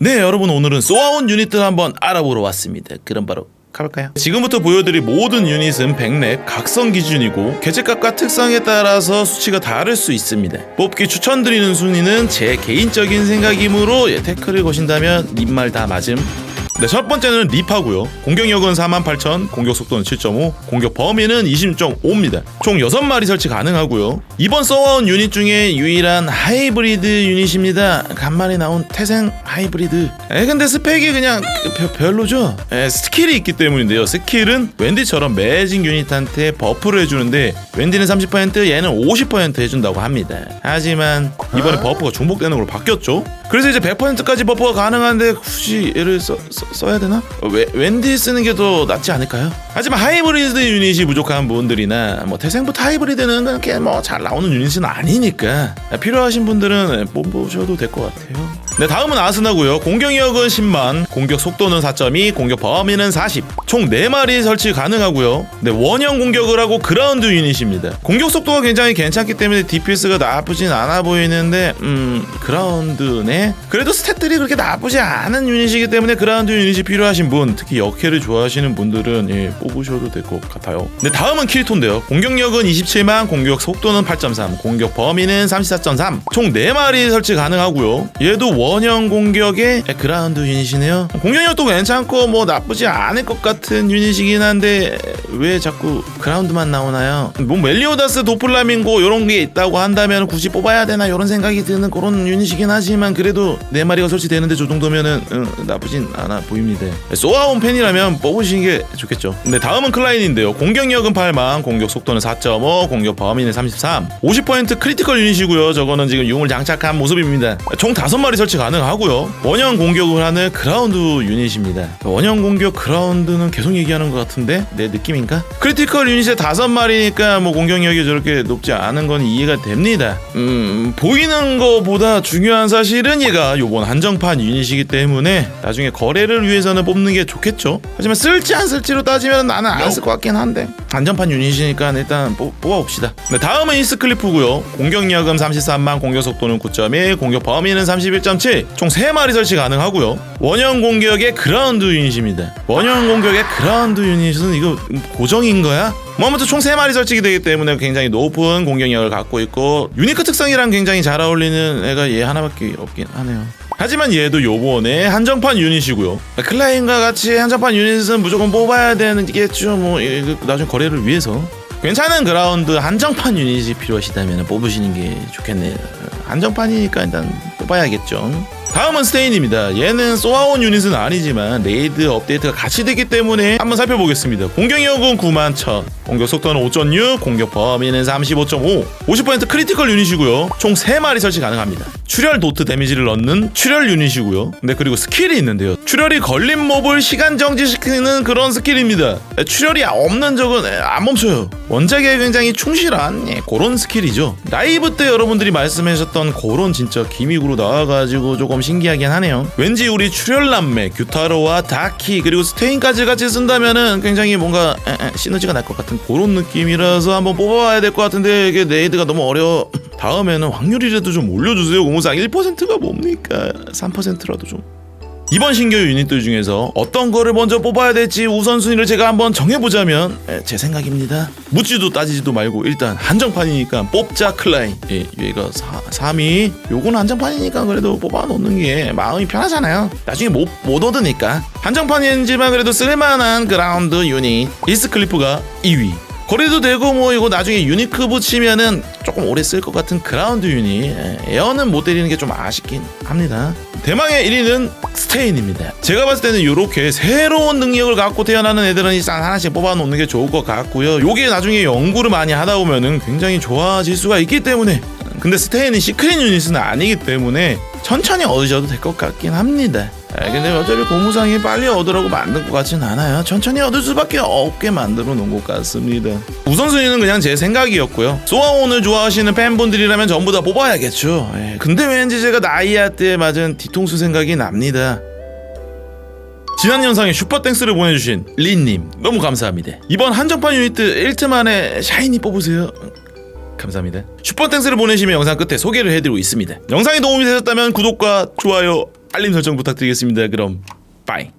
네 여러분 오늘은 쏘아온 유닛들 한번 알아보러 왔습니다. 그럼 바로 가볼까요? 지금부터 보여드릴 모든 유닛은 100렙 각성 기준이고 개체값과 특성에 따라서 수치가 다를 수 있습니다. 뽑기 추천드리는 순위는 제 개인적인 생각이므로 예, 태클을 거신다면 립말 다 맞음 네, 첫 번째는 립하고요. 공격력은 48,000, 공격 속도는 7.5, 공격 범위는 20.5입니다. 총 6마리 설치 가능하고요. 이번 써와온 유닛 중에 유일한 하이브리드 유닛입니다. 간만에 나온 태생 하이브리드. 에 근데 스펙이 그냥 벼- 별로죠. 에, 스킬이 있기 때문인데요. 스킬은 웬디처럼 매직 유닛한테 버프를 해주는데 웬디는 30%, 얘는 50% 해준다고 합니다. 하지만 이번에 버프가 중복되는 걸로 바뀌었죠. 그래서 이제 100%까지 버프가 가능한데 굳이 얘를 써, 써, 야 되나? 어, 왜, 웬디 쓰는 게 더 낫지 않을까요? 하지만 하이브리드 유닛이 부족한 분들이나 뭐 태생부터 하이브리드는 그렇게 뭐 잘 나오는 유닛은 아니니까 필요하신 분들은 뽑으셔도 될 것 같아요. 네 다음은 아스나고요. 공격력은 10만, 공격 속도는 4.2, 공격 범위는 40. 총 4마리 설치 가능하고요. 네 원형 공격을 하고 그라운드 유닛입니다. 공격 속도가 굉장히 괜찮기 때문에 DPS가 나쁘진 않아 보이는데 음 그라운드네. 그래도 스탯들이 그렇게 나쁘지 않은 유닛이기 때문에 그라운드 유닛이 필요하신 분, 특히 역해를 좋아하시는 분들은 예, 뽑으셔도 될 것 같아요. 네 다음은 킬톤인데요. 공격력은 27만, 공격 속도는 8.3, 공격 범위는 34.3. 총 4마리 설치 가능하고요. 얘도 원형 공격의 그라운드 유닛이네요. 공격력도 괜찮고 뭐 나쁘지 않을 것 같은 유닛이긴 한데 왜 자꾸 그라운드만 나오나요? 뭐 멜리오다스 도플라밍고 이런 게 있다고 한다면 굳이 뽑아야 되나 이런 생각이 드는 그런 유닛이긴 하지만 그래도 네 마리가 설치되는데 저 정도면은 응, 나쁘진 않아 보입니다. 소아온 팬이라면 뽑으시는 게 좋겠죠. 네 다음은 클라인인데요. 공격력은 8만, 공격 속도는 4.5, 공격 범위는 33, 50% 크리티컬 유닛이고요. 저거는 지금 융을 장착한 모습입니다. 총 5마리 설치 가능하고요. 원형 공격을 하는 그라운드 유닛입니다. 원형 공격 그라운드는 계속 얘기하는 것 같은데 내 느낌인가? 크리티컬 유닛에 5마리니까 뭐 공격력이 저렇게 높지 않은 건 이해가 됩니다. 음 보이는 거보다 중요한 사실은 얘가 요번 한정판 유닛이기 때문에 나중에 거래를 위해서는 뽑는 게 좋겠죠. 하지만 쓸지 안 쓸지로 따지면 나는 안 쓸 것 같긴 한데 한정판 유닛이니까 일단 뽑, 뽑아봅시다. 네, 다음은 이스클리프고요. 공격력은 33만, 공격 속도는 9.1, 공격 범위는 31.7, 총 3마리 설치 가능하고요. 원형 공격의 그라운드 유닛입니다. 원형 공격의 그라운드 유닛은 이거 고정인 거야? 뭐 아무튼 총 3마리 설치가 되기 때문에 굉장히 높은 공격력을 갖고 있고 유니크 특성이랑 굉장히 잘 어울리는 애가 얘 하나밖에 없긴 하네요. 하지만 얘도 요번에 한정판 유닛이고요. 클라인과 같이 한정판 유닛은 무조건 뽑아야 되겠죠. 뭐 이거 나중에 거래를 위해서. 괜찮은 그라운드 한정판 유닛이 필요하시다면 뽑으시는 게 좋겠네요. 한정판이니까 일단 뽑아야겠죠. 다음은 스테인입니다. 얘는 쏘아온 유닛은 아니지만 레이드 업데이트가 같이 되기 때문에 한번 살펴보겠습니다. 공격력은 9만 1000, 공격 속도는 5.6, 공격 범위는 35.5, 50% 크리티컬 유닛이고요. 총 3마리 설치 가능합니다. 출혈 도트 데미지를 넣는 출혈 유닛이고요. 네 그리고 스킬이 있는데요. 출혈이 걸린 몹을 시간 정지시키는 그런 스킬입니다. 네, 출혈이 없는 적은 네, 안 멈춰요. 원작에 굉장히 충실한 예, 그런 스킬이죠. 라이브 때 여러분들이 말씀하셨던 그런 진짜 기믹으로 나와가지고 조금 신기하긴 하네요. 왠지 우리 출혈남매 규타로와 다키 그리고 스테인까지 같이 쓴다면은 굉장히 뭔가 에, 에, 시너지가 날 것 같은 그런 느낌이라서 한번 뽑아봐야 될 것 같은데 이게 네이드가 너무 어려워. 다음에는 확률이라도 좀 올려주세요. 공무상 1%가 뭡니까? 3%라도 좀. 이번 신규 유닛들 중에서 어떤 거를 먼저 뽑아야 될지 우선순위를 제가 한번 정해보자면 에, 제 생각입니다. 묻지도 따지지도 말고 일단 한정판이니까 뽑자 클라인. 예, 얘가 4, 3위. 요건 한정판이니까 그래도 뽑아놓는 게 마음이 편하잖아요. 나중에 못, 못 얻으니까. 한정판이지만 그래도 쓸만한 그라운드 유닛. 이스클리프가 2위. 거래도 되고 뭐 이거 나중에 유니크 붙이면은 조금 오래 쓸 것 같은 그라운드 유닛 예, 에어는 못 때리는 게 좀 아쉽긴 합니다 대망의 1위는 스테인입니다. 제가 봤을 때는 이렇게 새로운 능력을 갖고 태어나는 애들은 일단 하나씩 뽑아 놓는 게 좋을 것 같고요. 요게 나중에 연구를 많이 하다 보면은 굉장히 좋아질 수가 있기 때문에. 근데 스테인은 시크릿 유닛은 아니기 때문에 천천히 얻으셔도 될 것 같긴 합니다 예, 근데 어차피 고무상이 빨리 얻으라고 만든 것 같진 않아요. 천천히 얻을 수밖에 없게 만들어 놓은 것 같습니다. 우선순위는 그냥 제 생각이었고요. 소아온을 좋아하시는 팬분들이라면 전부 다 뽑아야겠죠. 예, 근데 왠지 제가 나이아 때 맞은 뒤통수 생각이 납니다. 지난 영상에 슈퍼땡스를 보내주신 린님 너무 감사합니다 이번 한정판 유니트 1트 만에 샤이니 뽑으세요 감사합니다 슈퍼땡스를 보내시면 영상 끝에 소개를 해드리고 있습니다 영상이 도움이 되셨다면 구독과 좋아요 알림 설정 부탁드리겠습니다. 그럼 빠이.